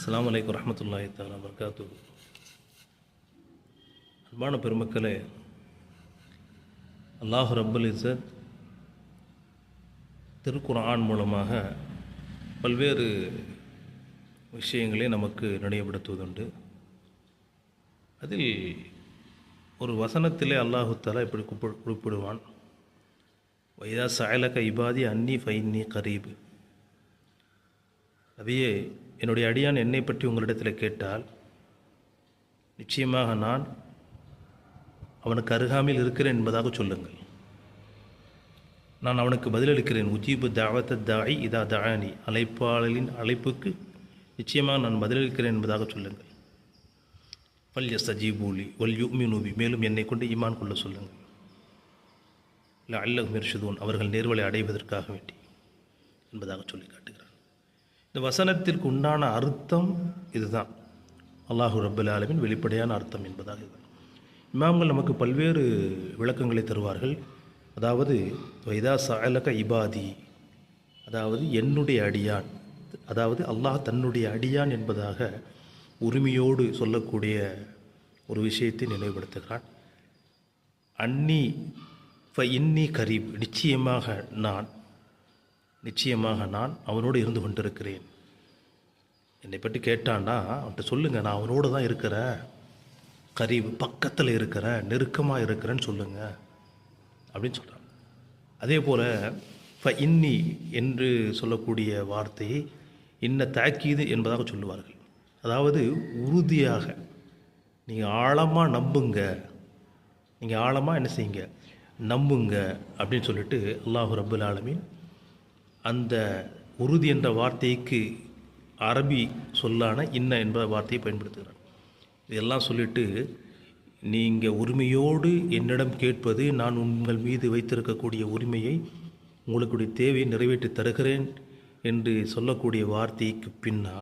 அஸ்லாம் வலைக்கம் ரஹமத்துல்லாஹி தாலா வர்காத்து அன்பான பெருமக்களே அல்லாஹு ரப்பல் இசத் திருக்குரான் மூலமாக பல்வேறு விஷயங்களை நமக்கு நினைவுபடுத்துவதுண்டு. அதில் ஒரு வசனத்திலே அல்லாஹு தஆலா இப்படி குப்பி குறிப்பிடுவான். வைதா சாயலக இபாதி அன்னி ஃபைன்னி கரீபு. அதையே என்னுடைய அடியான் என்னை பற்றி உங்களிடத்தில் கேட்டால் நிச்சயமாக நான் அவனுக்கு அருகாமையில் இருக்கிறேன் என்பதாக சொல்லுங்கள். நான் அவனுக்கு பதிலளிக்கிறேன். உஜீபு தாவத்த தாய் இதா தானி அழைப்பாளரின் அழைப்புக்கு நிச்சயமாக நான் பதிலளிக்கிறேன் என்பதாக சொல்லுங்கள். பல் எஸ் சஜீபூலி ஒல் யுமினூபி மேலும் என்னை கொண்டு ஈமான் கொள்ள சொல்லுங்கள். இல்லை அல்லஹ் மிர்ஷுதூன் அவர்கள் நேர்வலை அடைவதற்காக வேண்டி என்பதாக சொல்லி காட்டுகிறேன். இந்த வசனத்திற்கு உண்டான அர்த்தம் இதுதான். அல்லாஹு ரபுல் ஆலமின் வெளிப்படையான அர்த்தம் என்பதாக இது. இமாம்கள் நமக்கு பல்வேறு விளக்கங்களை தருவார்கள். அதாவது வைதா சாலக இபாதி அதாவது என்னுடைய அடியான். அதாவது அல்லாஹ் தன்னுடைய அடியான் என்பதாக உரிமையோடு சொல்லக்கூடிய ஒரு விஷயத்தை நினைவுபடுத்துகிறான். அன்னி ஃப இன்னி கரீப் நிச்சயமாக நான் நிச்சயமாக நான் அவனோடு இருந்து கொண்டிருக்கிறேன். என்னை பற்றி கேட்டான்னா அவன்கிட்ட சொல்லுங்கள் நான் அவனோடு தான் இருக்கிறேன் கரீப் பக்கத்தில் இருக்கிறேன் நெருக்கமாக இருக்கிறேன்னு சொல்லுங்கள் அப்படின்னு சொல்கிறான் அதே போல் ஃப இன்னி என்று சொல்லக்கூடிய வார்த்தையை இன்ன தாக்கீது என்பதாக சொல்லுவார்கள். அதாவது உறுதியாக நீங்கள் ஆழமாக நம்புங்க. நீங்கள் ஆழமாக என்ன செய்யுங்க? நம்புங்க. அப்படின்னு சொல்லிட்டு அல்லாஹு ரபுல் ஆலமின் அந்த உறுதி என்ற வார்த்தைக்கு அரபி சொல்லான இன்ன என்ற வார்த்தையை பயன்படுத்துகிறார். இதெல்லாம் சொல்லிட்டு நீங்கள் உரிமையோடு என்னிடம் கேட்பது நான் உங்கள் மீது வைத்திருக்கக்கூடிய உரிமையை உங்களுடைய தேவையை நிறைவேற்றி தருகிறேன் என்று சொல்லக்கூடிய வார்த்தைக்கு பின்னால்